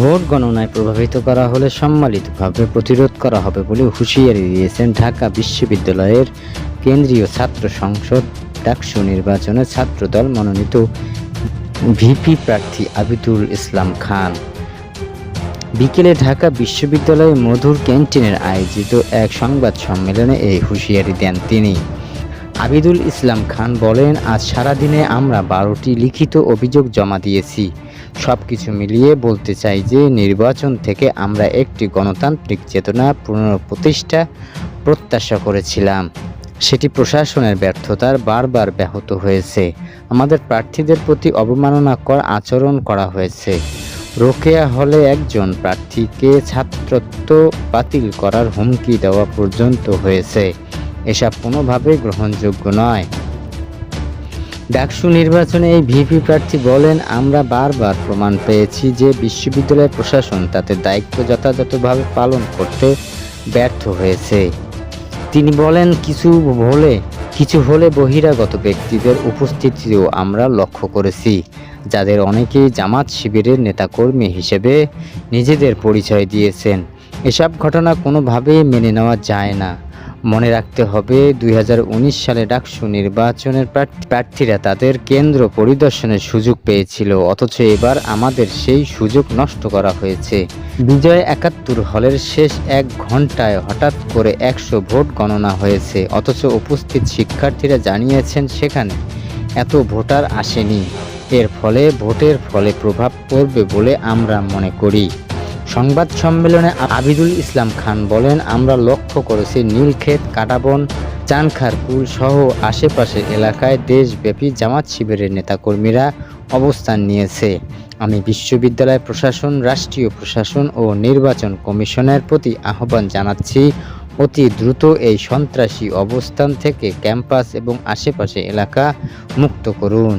Vote গণনায় প্রভাবিত করা হলে সম্মিলিতভাবে প্রতিরোধ করা হবে বলে হুঁশিয়ারি দিয়েছেন ঢাকা বিশ্ববিদ্যালয়ের কেন্দ্রীয় ছাত্র সংসদ ডাকসু নির্বাচনে ছাত্রদল মনোনীত ভিপি প্রার্থী আবিদুল ইসলাম খান। বিকেলে ঢাকা বিশ্ববিদ্যালয়ে মধুর ক্যান্টিনের আয়োজিত এক সংবাদ সম্মেলনে এই হুঁশিয়ারি দেন তিনি। আবিদুল ইসলাম খান বলেন, আজ সারাদিনে আমরা বারোটি লিখিত অভিযোগ জমা দিয়েছি। সব কিছু মিলিয়ে বলতে চাই যে, নির্বাচন থেকে আমরা একটি গণতান্ত্রিক চেতনা পুনঃপ্রতিষ্ঠা প্রত্যাশা করেছিলাম। সেটি প্রশাসনের ব্যর্থতার বারবার ব্যাহত হয়েছে। আমাদের প্রার্থীদের প্রতি অবমাননাকর আচরণ করা হয়েছে। রোকেয়া হলে একজন প্রার্থীকে ছাত্রত্ব বাতিল করার হুমকি দেওয়া পর্যন্ত হয়েছে। এসব কোনোভাবেই গ্রহণযোগ্য নয়। ডাকসু নির্বাচনে এই ভিপি প্রার্থী বলেন, আমরা বারবার প্রমাণ পেয়েছি যে বিশ্ববিদ্যালয় প্রশাসন তাদের দায়িত্ব যথাযথভাবে পালন করতে ব্যর্থ হয়েছে। তিনি বলেন, কিছু হলে কিছু হলে বহিরাগত ব্যক্তিদের উপস্থিতিও আমরা লক্ষ্য করেছি, যাদের অনেকেই জামাত শিবিরের নেতাকর্মী হিসেবে নিজেদের পরিচয় দিয়েছেন। এসব ঘটনা কোনোভাবেই মেনে নেওয়া যায় না। মনে রাখতে হবে, দুই হাজার উনিশ সালে ডাকসু নির্বাচনের প্রার্থীরা তাদের কেন্দ্র পরিদর্শনের সুযোগ পেয়েছিল, অথচ এবার আমাদের সেই সুযোগ নষ্ট করা হয়েছে। বিজয় একাত্তর হলের শেষ এক ঘন্টায় হঠাৎ করে একশো ভোট গণনা হয়েছে, অথচ উপস্থিত শিক্ষার্থীরা জানিয়েছেন সেখানে এত ভোটার আসেনি। এর ফলে ভোটের ফলে প্রভাব পড়বে বলে আমরা মনে করি। সংবাদ সম্মেলনে আবিদুল ইসলাম খান বলেন, আমরা লক্ষ্য করেছি নীলক্ষেত, কাটাবন চানখারপুল সহ আশেপাশের এলাকায় দেশব্যাপী জামাত শিবিরের নেতাকর্মীরা অবস্থান নিয়েছে। আমি বিশ্ববিদ্যালয় প্রশাসন, রাষ্ট্রীয় প্রশাসন ও নির্বাচন কমিশনের প্রতি আহ্বান জানাচ্ছি। অতি দ্রুত এই সন্ত্রাসী অবস্থান থেকে ক্যাম্পাস এবং আশেপাশে এলাকা মুক্ত করুন।